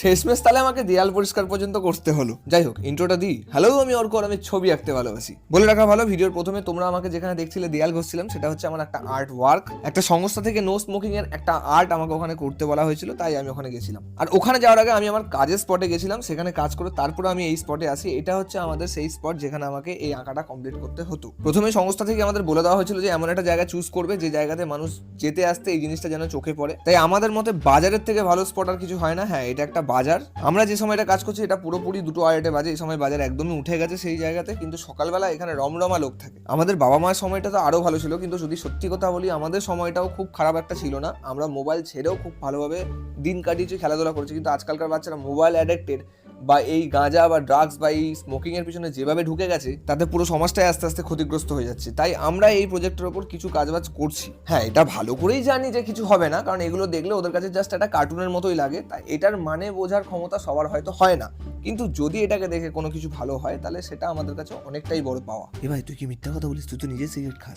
শেষমেশ তাহলে আমাকে দেয়াল পরিষ্কার পর্যন্ত করতে হলো। যাই হোক ইন্ট্রোটা দিই। হ্যালো আমি অর্ক আমি ছবি আঁকতে ভালোবাসি। বলে রাখা ভালো, ভিডিওর প্রথমে তোমরা আমাকে যেখানে দেখছিলে দেয়াল ঘষছিলাম, সেটা হচ্ছে আমার একটা আর্ট ওয়ার্ক একটা সংস্থা থেকে নো স্মোকিং এর একটা আর্ট আমাকে ওখানে করতে বলা হয়েছিল, তাই আমি ওখানে গেছিলাম। আর ওখানে যাওয়ার আগে আমি আমার কাজের স্পটে গেছিলাম, সেখানে কাজ করে তারপরে আমি এই স্পটে আসি। এটা হচ্ছে আমাদের সেই স্পট যেখানে আমাকে এই আঁকাটা কমপ্লিট করতে হতো। প্রথমে সংস্থা থেকে আমাদের বলে দেওয়া হয়েছিল যে, এমন একটা জায়গা চুজ করবে, যে জায়গাতে মানুষ যেতে আসতে এই জিনিসটা যেন চোখে পড়ে। তাই আমাদের মতে বাজারের থেকে ভালো স্পট আর কিছু হয় না। হ্যাঁ এটা একটা বাজার। আমরা যে সময়টা কাজ করছি, এটা পুরোপুরি দুটো আড়াইটে বাজে। এই সময় বাজার একদমই উঠে গেছে সেই জায়গাতে। কিন্তু সকালবেলা এখানে রমরমা লোক থাকে। আমাদের বাবা মায়ের সময়টা তো আরও ভালো ছিল। কিন্তু যদি সত্যি কথা বলি, আমাদের সময়টাও খুব খারাপ একটা ছিল না। আমরা মোবাইল ছেড়েও খুব ভালোভাবে দিন কাটিয়েছি, খেলাধুলা করেছি। কিন্তু আজকালকার বাচ্চারা মোবাইল অ্যাডিক্টেড বা এই গাঁজা বা ড্রাগস বা এই স্মোকিং এর পিছনে যেভাবে ঢুকে গেছে তাতে পুরো সমাজটাই আস্তে আস্তে ক্ষতিগ্রস্ত হয়ে যাচ্ছে। তাই আমরা এই প্রজেক্টের ওপর কিছু কাজবাজ করছি। হ্যাঁ এটা ভালো করেই জানি যে কিছু হবে না কারণ এগুলো দেখলে ওদের কাছে জাস্ট একটা কার্টুনের মতোই লাগে। তাই এটার মানে বোঝার ক্ষমতা সবার হয়তো হয় না। কিন্তু যদি এটাকে দেখে কোনো কিছু ভালো হয় তাহলে সেটা আমাদের কাছে অনেকটাই বড় পাওয়া। এ ভাই তুই কি মিথ্যা কথা বলিস? তুই তো নিজে সিগারেট খাস।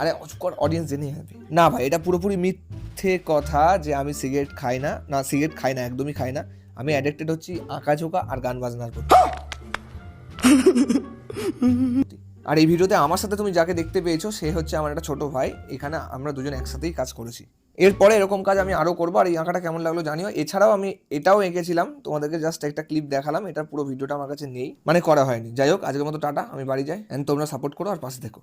আরে অডিয়েন্স জেনে যাবে। না ভাই এটা পুরোপুরি মিথ্যে কথা যে আমি সিগারেট খাই না। না সিগারেট খাই না একদমই খাই না। আমি অ্যাডিক্টেড হচ্ছি আঁকা ঝোঁকা আর গান বাজনার প্রতি। আর এই ভিডিওতে আমার সাথে তুমি যাকে দেখতে পেয়েছ, সে হচ্ছে আমার একটা ছোট ভাই। এখানে আমরা দুজন একসাথেই কাজ করেছি। এরপরে এরকম কাজ আমি আরও করব, আর এই আঁকাটা কেমন লাগল জানিও। এছাড়াও আমি এটাও এঁকেছিলাম, তোমাদেরকে জাস্ট একটা ক্লিপ দেখালাম, এটার পুরো ভিডিওটা আমার কাছে নেই মানে করা হয়নি। যাই হোক, আজকের মতো টাটা, আমি বাড়ি যাই অ্যান্ড তোমরা সাপোর্ট করো আর পাশে দেখো